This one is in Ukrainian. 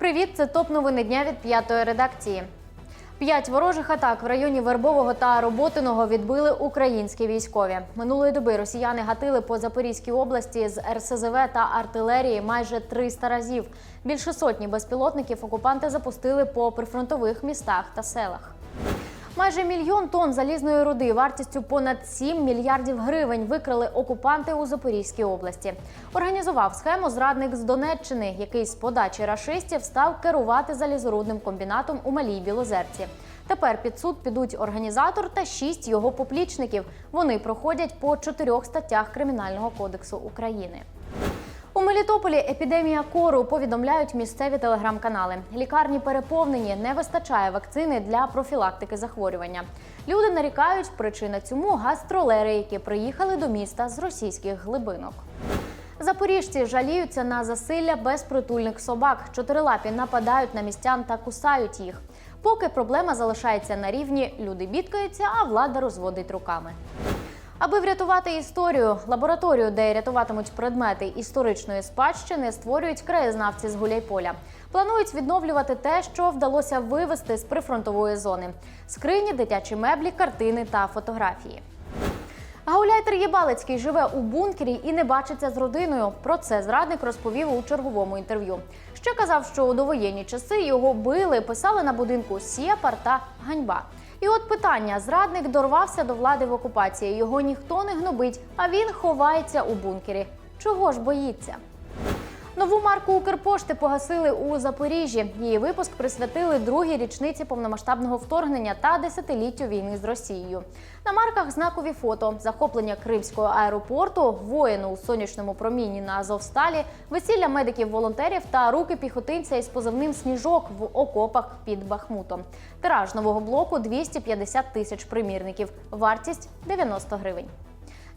привіт! Це топ новини дня від п'ятої редакції. П'ять ворожих атак в районі Вербового та Роботиного відбили українські військові. Минулої доби росіяни гатили по Запорізькій області з РСЗВ та артилерії майже 300 разів. Більше сотні безпілотників окупанти запустили по прифронтових містах та селах. Майже мільйон тонн залізної руди вартістю понад 7 мільярдів гривень викрили окупанти у Запорізькій області. Організував схему зрадник з Донеччини, який з подачі рашистів став керувати залізорудним комбінатом у Малій Білозерці. Тепер під суд підуть організатор та шість його поплічників. Вони проходять по чотирьох статтях Кримінального кодексу України. Мелітополі епідемія кору повідомляють місцеві телеграм-канали. Лікарні переповнені, не вистачає вакцини для профілактики захворювання. Люди нарікають, причина цьому гастролери, які приїхали до міста з російських глибинок. Запоріжці жаліються на засилля безпритульних собак. Чотирилапі нападають на містян та кусають їх. Поки проблема залишається на рівні, люди бідкаються, а влада розводить руками. Аби врятувати історію, лабораторію, де рятуватимуть предмети історичної спадщини, створюють краєзнавці з Гуляйполя. Планують відновлювати те, що вдалося вивезти з прифронтової зони: скрині, дитячі меблі, картини та фотографії. Гауляйтер Єбалицький живе у бункері і не бачиться з родиною. Про це зрадник розповів у черговому інтерв'ю. Ще казав, що у довоєнні часи його били, писали на будинку Сєпар та ганьба. І от питання: зрадник дорвався до влади в окупації. Його ніхто не гнобить, а він ховається у бункері. Чого ж боїться? Нову марку Укрпошти погасили у Запоріжжі. Її випуск присвятили другій річниці повномасштабного вторгнення та десятиліттю війни з Росією. На марках знакові фото захоплення Кримського аеропорту, воїну у сонячному промінні на Азовсталі, весілля медиків-волонтерів та руки піхотинця із позивним сніжок в окопах під Бахмутом. Тираж нового блоку 250 тисяч примірників. Вартість 90 гривень.